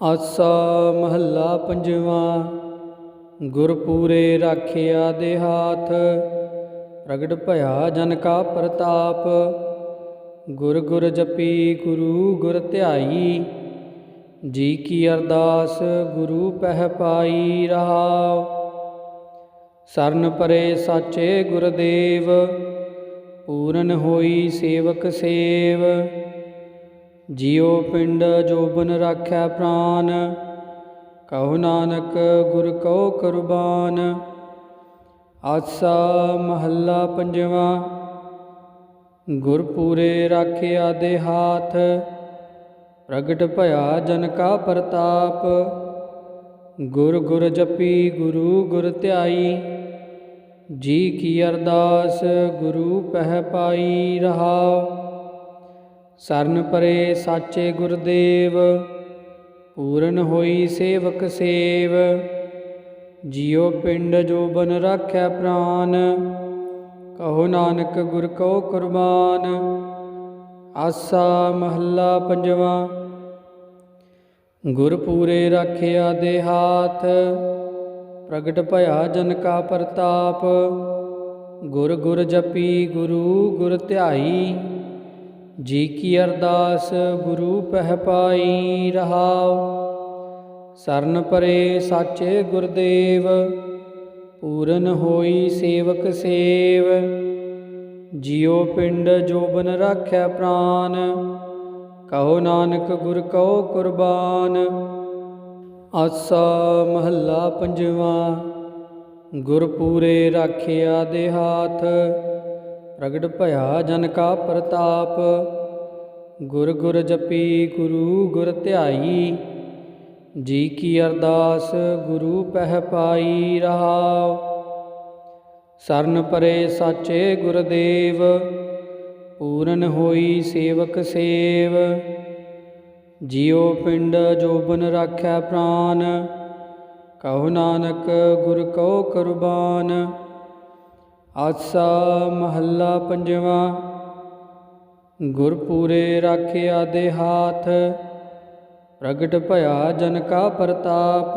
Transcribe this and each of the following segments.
ਆਸਾ ਮਹੱਲਾ ਪੰਜਵਾਂ, ਗੁਰਪੂਰੇ ਰਾਖਿਆ ਦੇ ਹਾਥ, ਪ੍ਰਗਟ ਭਇਆ ਜਨ ਕਾ ਪ੍ਰਤਾਪ, ਗੁਰ ਗੁਰ ਜਪੀ ਗੁਰੂ ਗੁਰ ਧਿਆਈ, ਜੀ ਕੀ ਅਰਦਾਸ ਗੁਰੂ ਪਹਿ ਪਾਈ ਰਹਾਉ। ਸਰਨ ਪਰੇ ਸਾਚੇ ਗੁਰਦੇਵ, ਪੂਰਨ ਹੋਈ ਸੇਵਕ ਸੇਵ ਜਿਉ ਪਿੰਡ ਜੋਬਨ ਰਾਖੈ ਪ੍ਰਾਨ, ਕਹੋ ਨਾਨਕ ਗੁਰ ਕਉ ਕੁਰਬਾਨ। ਆਸਾ ਮਹੱਲਾ ਪੰਜਵਾਂ, ਗੁਰਪੂਰੇ ਰਾਖਿਆ ਦੇ ਹਾਥ, ਪ੍ਰਗਟ ਭਇਆ ਜਨ ਕਾ ਪ੍ਰਤਾਪ। ਗੁਰ ਗੁਰ ਜਪੀ ਗੁਰੂ ਗੁਰ ਧਿਆਈ, ਜੀ ਕੀ ਅਰਦਾਸ ਗੁਰੂ ਪਹਿ ਪਾਈ ਰਹਾਉ ਸਰਨ ਪਰੇ ਸਾਚੇ ਗੁਰਦੇਵ, ਪੂਰਨ ਹੋਈ ਸੇਵਕ ਸੇਵ। ਜਿਉ ਪਿੰਡ ਜੋ ਬਨ ਰਾਖੈ ਪ੍ਰਾਨ, ਕਹੋ ਨਾਨਕ ਗੁਰ ਕਉ ਕੁਰਬਾਨ। ਆਸਾ ਮਹੱਲਾ ਪੰਜਵਾਂ ਗੁਰ ਪੂਰੇ ਰਾਖਿਆ ਦੇ ਹਾਥ, ਪ੍ਰਗਟ ਭਇਆ ਜਨ ਕਾ ਪ੍ਰਤਾਪ। ਗੁਰ ਗੁਰ ਜਪੀ ਗੁਰੂ ਗੁਰ ਧਿਆਈ। ਜੀ ਕੀ ਅਰਦਾਸ ਗੁਰੂ ਪਹਿ ਪਾਈ ਰਹਾਉ। ਸਰਨ ਪਰੇ ਸਾਚੇ ਗੁਰਦੇਵ, ਪੂਰਨ ਹੋਈ ਸੇਵਕ ਸੇਵ। ਜਿਉ ਪਿੰਡ ਜੋਬਨ ਰਾਖੈ ਪ੍ਰਾਨ, ਕਹੋ ਨਾਨਕ ਗੁਰ ਕਉ ਕੁਰਬਾਨ। ਆਸਾ ਮਹੱਲਾ ਪੰਜਵਾਂ, ਗੁਰਪੂਰੇ ਰਾਖਿਆ ਦੇ ਹਾਥ। ਪ੍ਰਗਟ ਭਇਆ ਜਨ ਕਾ ਪ੍ਰਤਾਪ। ਗੁਰ ਗੁਰ ਜਪੀ ਗੁਰੂ ਗੁਰ ਧਿਆਈ, ਜੀ ਕੀ ਅਰਦਾਸ ਗੁਰੂ ਪਹਿ ਪਾਈ ਰਹਾਉ। ਸਰਨ ਪਰੇ ਸਾਚੇ ਗੁਰਦੇਵ, ਪੂਰਨ ਹੋਈ ਸੇਵਕ ਸੇਵ। ਜਿਉ ਪਿੰਡ ਜੋਬਨ ਰਾਖੈ ਪ੍ਰਾਨ, ਕਹੋ ਨਾਨਕ ਗੁਰ ਕਉ ਕੁਰਬਾਨ। ਆਸਾ ਮਹੱਲਾ ਪੰਜਵਾਂ। ਗੁਰ ਪੂਰੇ ਰਾਖਿਆ ਦੇ ਹਾਥ, ਪ੍ਰਗਟ ਭਇਆ ਜਨ ਕਾ ਪ੍ਰਤਾਪ।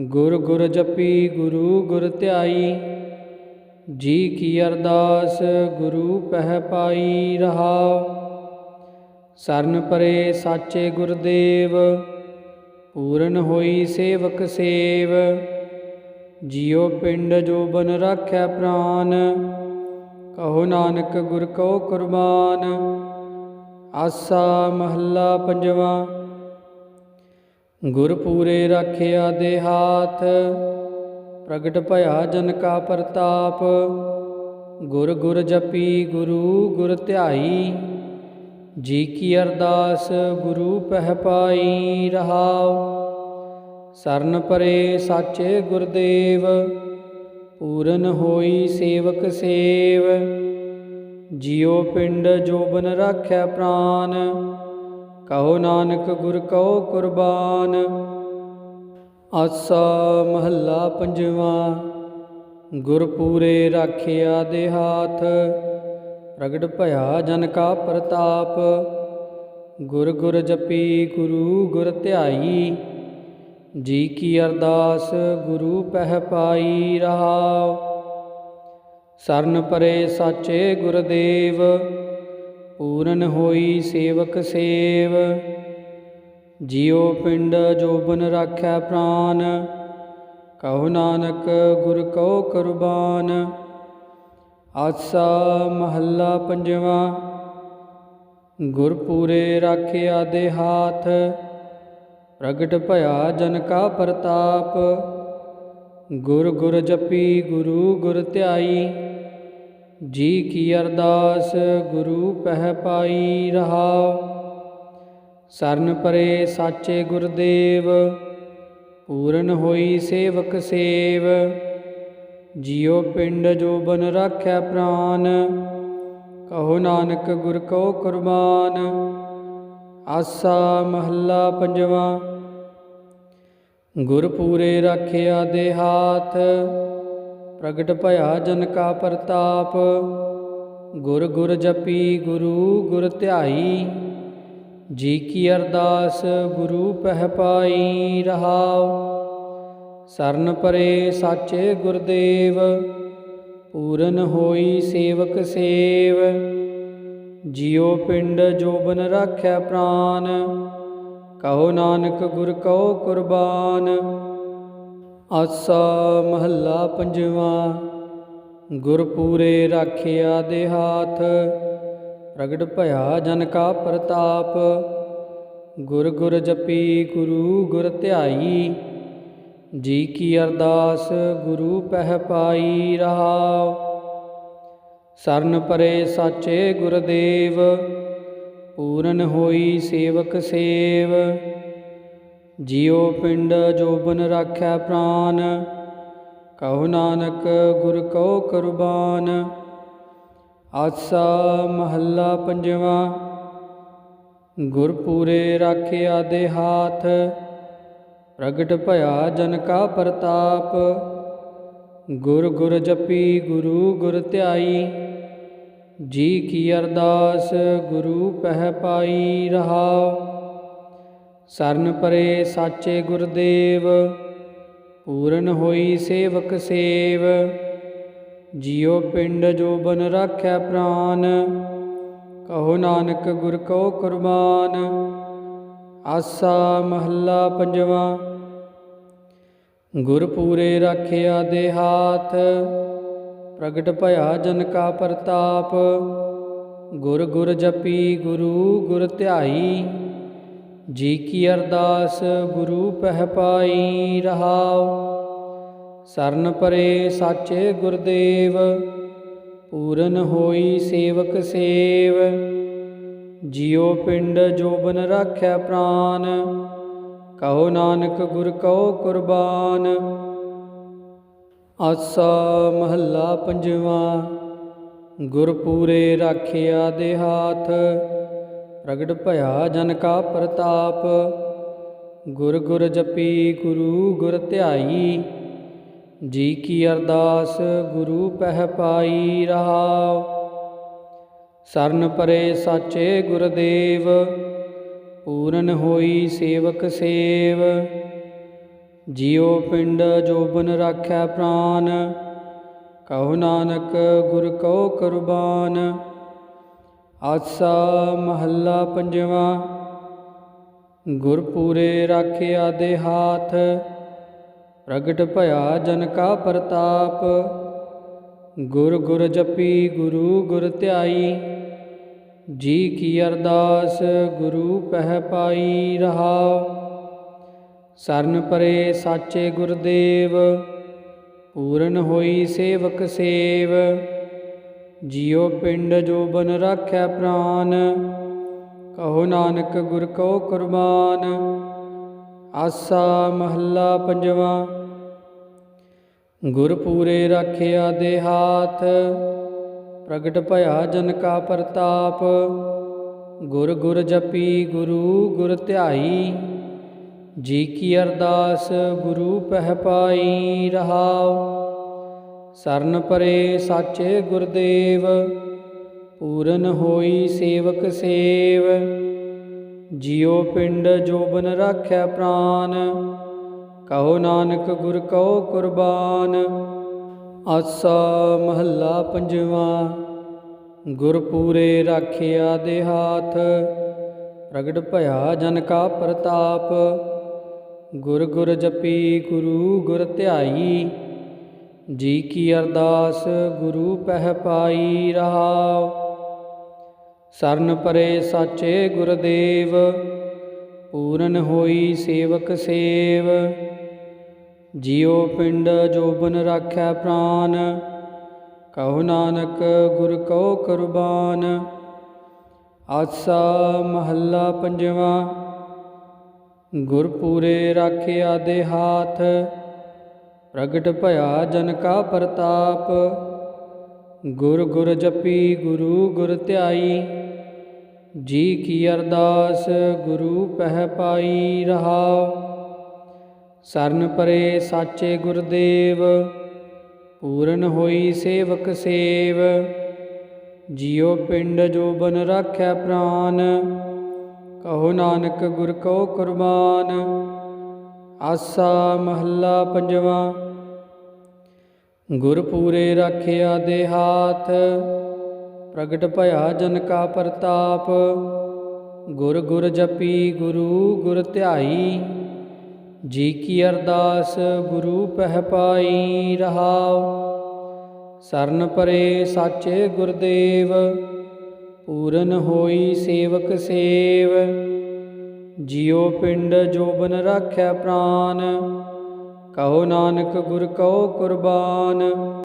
ਗੁਰ ਗੁਰ ਜਪੀ, ਗੁਰੂ ਗੁਰ ਧਿਆਈ। ਜੀ ਕੀ ਅਰਦਾਸ, ਗੁਰੂ ਪਹਿ ਪਾਈ ਰਹਾਉ ਸਰਨ ਪਰੇ ਸਾਚੇ ਗੁਰਦੇਵ, ਪੂਰਨ ਹੋਈ ਸੇਵਕ ਸੇਵ। ਜਿਉ ਪਿੰਡ ਜੋ ਬਨ ਰਾਖੈ ਪ੍ਰਾਨ, ਕਹੋ ਨਾਨਕ ਗੁਰ ਕਉ ਕੁਰਬਾਨ। ਆਸਾ ਮਹੱਲਾ ਪੰਜਵਾਂ ਗੁਰ ਪੂਰੇ ਰਾਖਿਆ ਦੇ ਹਾਥ, ਪ੍ਰਗਟ ਭਇਆ ਜਨ ਕਾ ਪ੍ਰਤਾਪ। ਗੁਰ ਗੁਰ ਜਪੀ ਗੁਰੂ ਗੁਰ ਧਿਆਈ, ਜੀ ਕੀ ਅਰਦਾਸ ਗੁਰੂ ਪਹਿ ਪਾਈ ਰਹਾਉ। ਸਰਨ ਪਰੇ ਸਾਚੇ ਗੁਰਦੇਵ, ਪੂਰਨ ਹੋਈ ਸੇਵਕ ਸੇਵ। ਜਿਉ ਪਿੰਡ ਜੋਬਨ ਰਾਖਿਆ ਪ੍ਰਾਨ, ਕਹੋ ਨਾਨਕ ਗੁਰ ਕਉ ਕੁਰਬਾਨ। ਆਸਾ ਮਹੱਲਾ ਪੰਜਵਾਂ, ਗੁਰਪੂਰੇ ਰਾਖਿਆ ਦੇ ਹਾਥ। ਪ੍ਰਗਟ ਭਇਆ ਜਨ ਕਾ ਪ੍ਰਤਾਪ, ਗੁਰ ਗੁਰ ਜਪੀ ਗੁਰੂ ਗੁਰ ਧਿਆਈ। ਜੀ ਕੀ ਅਰਦਾਸ ਗੁਰੂ ਪਹਿ ਪਾਈ ਰਹਾਉ। ਸਰਨ ਪਰੇ ਸਾਚੇ ਗੁਰਦੇਵ, ਪੂਰਨ ਹੋਈ ਸੇਵਕ ਸੇਵ। ਜਿਉ ਪਿੰਡ ਜੋਬਨ ਰਾਖੈ ਪ੍ਰਾਨ, ਕਹੋ ਨਾਨਕ ਗੁਰ ਕਉ ਕੁਰਬਾਨ। ਆਸਾ ਮਹੱਲਾ ਪੰਜਵਾਂ ਗੁਰ ਪੂਰੇ ਰਾਖਿਆ ਦੇ ਹਾਥ। ਪ੍ਰਗਟ ਭਇਆ ਜਨ ਕਾ ਪ੍ਰਤਾਪ। ਗੁਰ ਗੁਰ ਜਪੀ ਗੁਰੂ ਗੁਰ ਧਿਆਈ, ਜੀ ਕੀ ਅਰਦਾਸ ਗੁਰੂ ਪਹਿ ਪਾਈ ਰਹਾਉ ਸਰਨ ਪਰੇ ਸਾਚੇ ਗੁਰਦੇਵ, ਪੂਰਨ ਹੋਈ ਸੇਵਕ ਸੇਵ। ਜਿਉ ਪਿੰਡ ਜੋ ਬਨ ਰਾਖੈ ਪ੍ਰਾਨ, ਕਹੋ ਨਾਨਕ ਗੁਰ ਕਉ ਕੁਰਬਾਨ। ਆਸਾ ਮਹੱਲਾ ਪੰਜਵਾਂ ਗੁਰ ਪੂਰੇ ਰਾਖਿਆ ਦੇ ਹਾਥ, ਪ੍ਰਗਟ ਭਇਆ ਜਨ ਕਾ ਪ੍ਰਤਾਪ। ਗੁਰ ਗੁਰ ਜਪੀ ਗੁਰੂ ਗੁਰ ਧਿਆਈ, ਜੀ ਕੀ ਅਰਦਾਸ ਗੁਰੂ ਪਹਿ ਪਾਈ ਰਹਾਉ। ਸਰਨ ਪਰੇ ਸਾਚੇ ਗੁਰਦੇਵ, ਪੂਰਨ ਹੋਈ ਸੇਵਕ ਸੇਵ। ਜਿਉ ਪਿੰਡ ਜੋਬਨ ਰਾਖਿਆ ਪ੍ਰਾਨ ਕਹੋ ਨਾਨਕ ਗੁਰ ਕਉ ਕੁਰਬਾਨ। ਆਸਾ ਮਹੱਲਾ ਪੰਜਵਾਂ ਗੁਰ ਪੂਰੇ ਰਾਖਿਆ ਦੇ ਹਾਥ, ਪ੍ਰਗਟ ਭਇਆ ਜਨ ਕਾ ਪ੍ਰਤਾਪ। ਗੁਰ ਗੁਰ ਜਪੀ ਗੁਰੂ ਗੁਰ ਧਿਆਈ, ਜੀ ਕੀ ਅਰਦਾਸ ਗੁਰੂ ਪਹਿ ਪਾਈ ਰਹਾਉ ਸਰਨ ਪਰੇ ਸਾਚੇ ਗੁਰਦੇਵ ਪੂਰਨ ਹੋਈ ਸੇਵਕ ਸੇਵ। ਜਿਉ ਪਿੰਡ ਜੋਬਨ ਰਾਖਿਆ ਪ੍ਰਾਨ। ਕਹੋ ਨਾਨਕ ਗੁਰ ਕਉ ਕੁਰਬਾਨ। ਆਸਾ ਮਹੱਲਾ ਪੰਜਵਾਂ। ਗੁਰਪੂਰੇ ਰਾਖਿਆ ਦੇ ਹਾਥ। ਪ੍ਰਗਟ ਭਇਆ ਜਨ ਕਾ ਪ੍ਰਤਾਪ। ਗੁਰ ਗੁਰ ਜਪੀ ਗੁਰੂ ਗੁਰ ਧਿਆਈ। ਜੀ ਕੀ ਅਰਦਾਸ ਗੁਰੂ ਪਹਿ ਪਾਈ ਰਹਾਉ ਸਰਨ ਪਰੇ ਸਾਚੇ ਗੁਰਦੇਵ, ਪੂਰਨ ਹੋਈ ਸੇਵਕ ਸੇਵ। ਜਿਉ ਪਿੰਡ ਜੋ ਜੋਬਨ ਰਾਖਿਆ ਪ੍ਰਾਨ, ਕਹੋ ਨਾਨਕ ਗੁਰ ਕਉ ਕੁਰਬਾਨ। ਆਸਾ ਮਹੱਲਾ ਪੰਜਵਾਂ ਗੁਰ ਪੂਰੇ ਰਾਖਿਆ ਦੇ ਹਾਥ। ਪ੍ਰਗਟ ਭਇਆ ਜਨ ਕਾ ਪ੍ਰਤਾਪ। ਗੁਰ ਗੁਰ ਜਪੀ ਗੁਰੂ ਗੁਰ ਧਿਆਈ, ਜੀ ਕੀ ਅਰਦਾਸ ਗੁਰੂ ਪਹਿ ਪਾਈ ਰਹਾਉ। ਸਰਨ ਪਰੇ ਸਾਚੇ ਗੁਰਦੇਵ, ਪੂਰਨ ਹੋਈ ਸੇਵਕ ਸੇਵ। ਜਿਉ ਪਿੰਡ ਜੋਬਨ ਰਾਖਿਆ ਪ੍ਰਾਨ, ਕਹੋ ਨਾਨਕ ਗੁਰ ਕਉ ਕੁਰਬਾਨ। ਆਸਾ ਮਹੱਲਾ ਪੰਜਵਾਂ, ਗੁਰਪੂਰੇ ਰਾਖਿਆ ਦੇ ਹਾਥ, ਪ੍ਰਗਟ ਭਇਆ ਜਨ ਕਾ ਪ੍ਰਤਾਪ, ਗੁਰ ਗੁਰ ਜਪੀ ਗੁਰੂ ਗੁਰ ਧਿਆਈ, ਜੀ ਕੀ ਅਰਦਾਸ ਗੁਰੂ ਪਹਿ ਪਾਈ ਰਹਾਉ। ਸਰਨ ਪਰੇ ਸਾਚੇ ਗੁਰਦੇਵ, ਪੂਰਨ ਹੋਈ ਸੇਵਕ ਸੇਵ ਜਿਉ ਪਿੰਡ ਜੋਬਨ ਰਾਖਿਆ ਪ੍ਰਾਨ, ਕਹੋ ਨਾਨਕ ਗੁਰ ਕਉ ਕੁਰਬਾਨ। ਆਸਾ ਮਹੱਲਾ ਪੰਜਵਾਂ, ਗੁਰਪੂਰੇ ਰਾਖਿਆ ਦੇ ਹਾਥ, ਪ੍ਰਗਟ ਭਇਆ ਜਨ ਕਾ ਪ੍ਰਤਾਪ। ਗੁਰ ਗੁਰ ਜਪੀ ਗੁਰੂ ਗੁਰ ਧਿਆਈ, ਜੀ ਕੀ ਅਰਦਾਸ ਗੁਰੂ ਪਹਿ ਪਾਈ ਰਹਾਉ ਸਰਨ ਪਰੇ ਸਾਚੇ ਗੁਰਦੇਵ, ਪੂਰਨ ਹੋਈ ਸੇਵਕ ਸੇਵ। ਜਿਉ ਪਿੰਡ ਜੋ ਜੋਬਨ ਰਾਖਿਆ ਪ੍ਰਾਨ, ਕਹੋ ਨਾਨਕ ਗੁਰ ਕਉ ਕੁਰਬਾਨ। ਆਸਾ ਮਹੱਲਾ ਪੰਜਵਾਂ ਗੁਰ ਪੂਰੇ ਰਾਖਿਆ ਦੇ ਹਾਥ, ਪ੍ਰਗਟ ਭਇਆ ਜਨ ਕਾ ਪ੍ਰਤਾਪ। ਗੁਰ ਗੁਰ ਜਪੀ ਗੁਰੂ ਗੁਰ ਧਿਆਈ। ਜੀ ਕੀ ਅਰਦਾਸ ਗੁਰੂ ਪਹਿ ਪਾਈ ਰਹਾਉ। ਸਰਨ ਪਰੇ ਸਾਚੇ ਗੁਰਦੇਵ, ਪੂਰਨ ਹੋਈ ਸੇਵਕ ਸੇਵ। ਜਿਉ ਪਿੰਡ ਜੋਬਨ ਰਾਖਿਆ ਪ੍ਰਾਨ, ਕਹੋ ਨਾਨਕ ਗੁਰ ਕਉ ਕੁਰਬਾਨ। ਆਸਾ ਮਹੱਲਾ ਪੰਜਵਾਂ, ਗੁਰਪੂਰੇ ਰਾਖਿਆ ਦੇ ਹਾਥ। ਪ੍ਰਗਟ ਭਇਆ ਜਨ ਕਾ ਪ੍ਰਤਾਪ। ਗੁਰ ਗੁਰ ਜਪੀ ਗੁਰੂ ਗੁਰ ਧਿਆਈ, ਜੀ ਕੀ ਅਰਦਾਸ ਗੁਰੂ ਪਹਿ ਪਾਈ ਰਹਾਉ। ਸਰਨ ਪਰੇ ਸਾਚੇ ਗੁਰਦੇਵ, ਪੂਰਨ ਹੋਈ ਸੇਵਕ ਸੇਵ। ਜਿਉ ਪਿੰਡ ਜੋਬਨ ਰਾਖਿਆ ਪ੍ਰਾਨ, ਕਹੋ ਨਾਨਕ ਗੁਰ ਕਉ ਕੁਰਬਾਨ। ਆਸਾ ਮਹੱਲਾ ਪੰਜਵਾਂ ਗੁਰ ਪੂਰੇ ਰਾਖਿਆ ਦੇ ਹਾਥ, ਪ੍ਰਗਟ ਭਇਆ ਜਨ ਕਾ ਪ੍ਰਤਾਪ। ਗੁਰ ਗੁਰ ਜਪੀ ਗੁਰੂ ਗੁਰ ਧਿਆਈ, ਜੀ ਕੀ ਅਰਦਾਸ ਗੁਰੂ ਪਹਿ ਪਾਈ ਰਹਾਉ। ਸਰਨ ਪਰੇ ਸਾਚੇ ਗੁਰਦੇਵ, ਪੂਰਨ ਹੋਈ ਸੇਵਕ ਸੇਵ। ਜਿਉ ਪਿੰਡ ਜੋਬਨ ਰਾਖੈ ਪ੍ਰਾਨ ਕਹੋ ਨਾਨਕ ਗੁਰ ਕਉ ਕੁਰਬਾਨ, ਆਸਾ ਮਹੱਲਾ ਪੰਜਵਾਂ। ਗੁਰ ਪੂਰੇ ਰਾਖਿਆ ਦੇ ਹਾਥ, ਪ੍ਰਗਟ ਭਇਆ ਜਨ ਕਾ ਪ੍ਰਤਾਪ। ਗੁਰ ਗੁਰ ਜਪੀ ਗੁਰੂ ਗੁਰ ਧਿਆਈ, ਜੀ ਕੀ ਅਰਦਾਸ ਗੁਰੂ ਪਹਿ ਪਾਈ ਰਹਾਉ। ਸਰਨ ਪਰੇ ਸਾਚੇ ਗੁਰਦੇਵ ਪੂਰਨ ਹੋਈ ਸੇਵਕ ਸੇਵ ਜਿਉ ਪਿੰਡ ਜੋਬਨ ਰਾਖਿਆ ਪ੍ਰਾਨ ਕਹੋ ਨਾਨਕ ਗੁਰ ਕਉ ਕੁਰਬਾਨ।